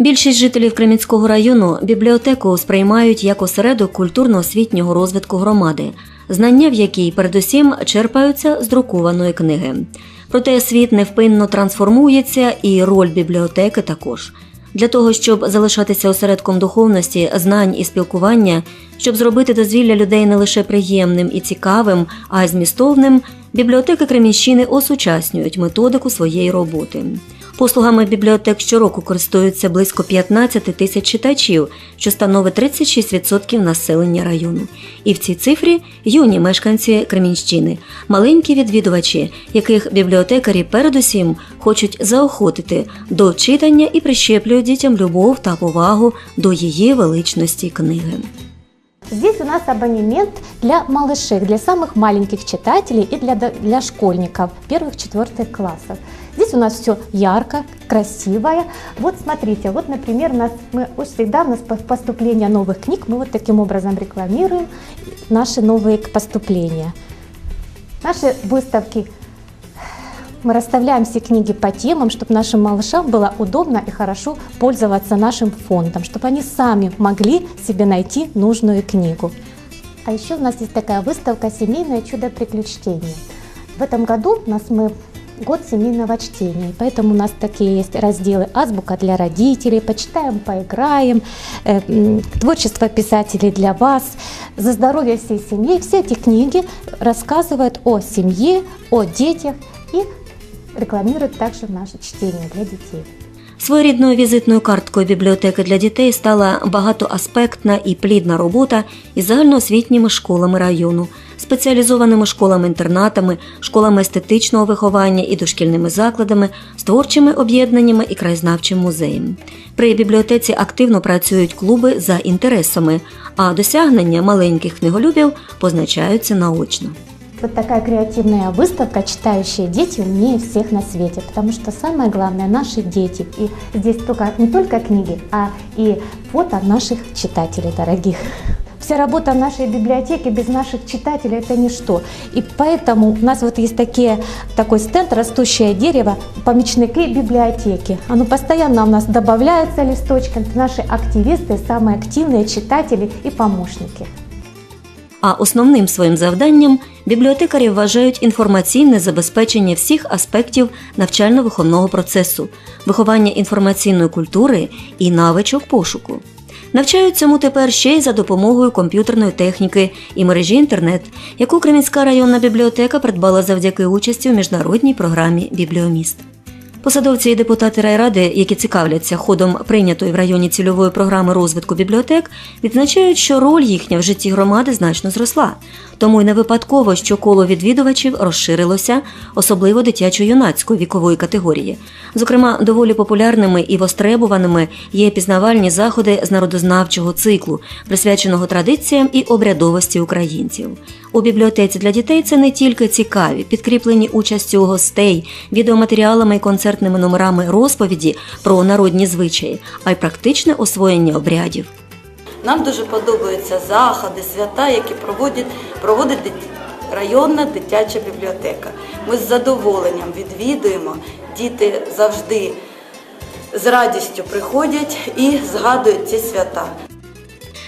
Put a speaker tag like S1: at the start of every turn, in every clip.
S1: Більшість жителів Кремінського району бібліотеку сприймають як осередок культурно-освітнього розвитку громади, знання в якій передусім черпаються з друкованої книги. Проте світ невпинно трансформується, і роль бібліотеки також. Для того, щоб залишатися осередком духовності, знань і спілкування, щоб зробити дозвілля людей не лише приємним і цікавим, а й змістовним, бібліотеки Кремінщини осучаснюють методику своєї роботи. Послугами бібліотек щороку користуються близько 15 тисяч читачів, що становить 36% населення району. І в цій цифрі юні мешканці Кремінщини, маленькі відвідувачі, яких бібліотекарі передусім хочуть заохотити до читання і прищеплюють дітям любов та повагу до її величності книги.
S2: Здесь у нас абонемент для малышей, для самых маленьких читателей и для, для школьников первых-четвертых классов. Здесь у нас все ярко, красивое. Вот смотрите, вот, например, у нас, мы всегда у нас по- поступление новых книг, мы вот таким образом рекламируем наши новые поступления. Наши выставки мы расставляем все книги по темам, чтобы нашим малышам было удобно и хорошо пользоваться нашим фондом, чтобы они сами могли себе найти нужную книгу. А еще у нас есть такая выставка «Семейное чудо приключения». В этом году у нас мы год семейного чтения, поэтому у нас такие есть разделы «Азбука для родителей», «Почитаем, поиграем», э, «Творчество писателей для вас», «За здоровье всей семьи». Все эти книги рассказывают о семье, о детях и рекламируют также наше чтение для детей.
S1: Своєрідною візитною карткою бібліотеки для дітей стала багатоаспектна і плідна робота із загальноосвітніми школами району, спеціалізованими школами-інтернатами, школами естетичного виховання і дошкільними закладами, з творчими об'єднаннями і краєзнавчим музеєм. При бібліотеці активно працюють клуби за інтересами, а досягнення маленьких книголюбів позначаються наочно.
S2: Вот такая креативная выставка «Читающие дети умнее всех на свете», потому что самое главное – наши дети. И здесь только, не только книги, а и фото наших читателей дорогих. Вся работа нашей библиотеки без наших читателей – это ничто. И поэтому у нас вот есть такие, такой стенд «Растущее дерево», помечники библиотеки. Оно постоянно у нас добавляется листочком. Наши активисты, самые активные читатели и помощники.
S1: А основним своїм завданням бібліотекарі вважають інформаційне забезпечення всіх аспектів навчально-виховного процесу, виховання інформаційної культури і навичок пошуку. Навчають цьому тепер ще й за допомогою комп'ютерної техніки і мережі інтернет, яку Кремінська районна бібліотека придбала завдяки участі у міжнародній програмі Бібліоміст. Посадовці і депутати райради, які цікавляться ходом прийнятої в районі цільової програми розвитку бібліотек, відзначають, що роль їхня в житті громади значно зросла. Тому й не випадково, що коло відвідувачів розширилося, особливо дитячо-юнацької вікової категорії. Зокрема, доволі популярними і востребуваними є пізнавальні заходи з народознавчого циклу, присвяченого традиціям і обрядовості українців. У бібліотеці для дітей це не тільки цікаві, підкріплені участю гостей, відеоматеріалами і концертними номерами розповіді про народні звичаї, а й практичне освоєння обрядів.
S3: Нам дуже подобаються заходи, свята, які проводить, проводить дит- районна дитяча бібліотека. Ми з задоволенням відвідуємо, діти завжди з радістю приходять і згадують ці свята.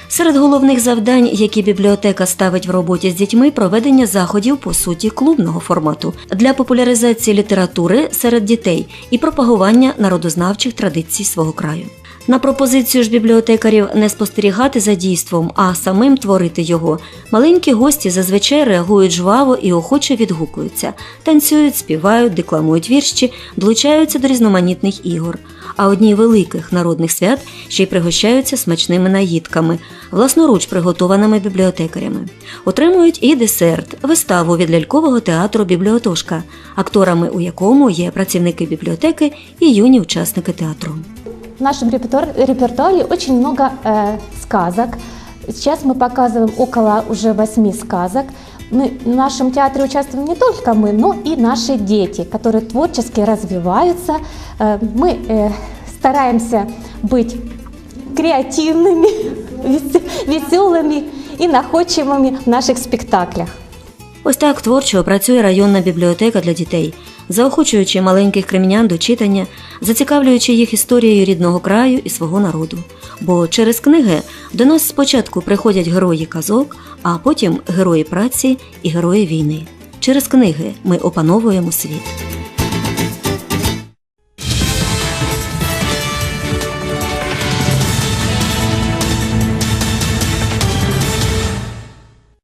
S1: Серед головних завдань, які бібліотека ставить в роботі з дітьми, проведення заходів по суті клубного формату для популяризації літератури серед дітей і пропагування народознавчих традицій свого краю. На пропозицію ж бібліотекарів не спостерігати за дійством, а самим творити його. Маленькі гості зазвичай реагують жваво і охоче відгукуються, танцюють, співають, декламують вірші, долучаються до різноманітних ігор. А одні великих народних свят ще й пригощаються смачними наїдками, власноруч приготованими бібліотекарями. Отримують і десерт, виставу від лялькового театру Бібліотошка, акторами у якому є працівники бібліотеки і юні учасники театру.
S2: В нашем репертуар- репертуаре очень много э, сказок. Сейчас мы показываем около уже восьми сказок. Мы, в нашем театре участвуем не только мы, но и наши дети, которые творчески развиваются. Э, мы э, стараемся быть креативными, веселыми и находчивыми в наших спектаклях.
S1: Ось так творчо працює районна бібліотека для дітей. Заохочуючи маленьких кремінян до читання, зацікавлюючи їх історією рідного краю і свого народу. Бо через книги до нас спочатку приходять герої казок, а потім герої праці і герої війни. Через книги ми опановуємо світ.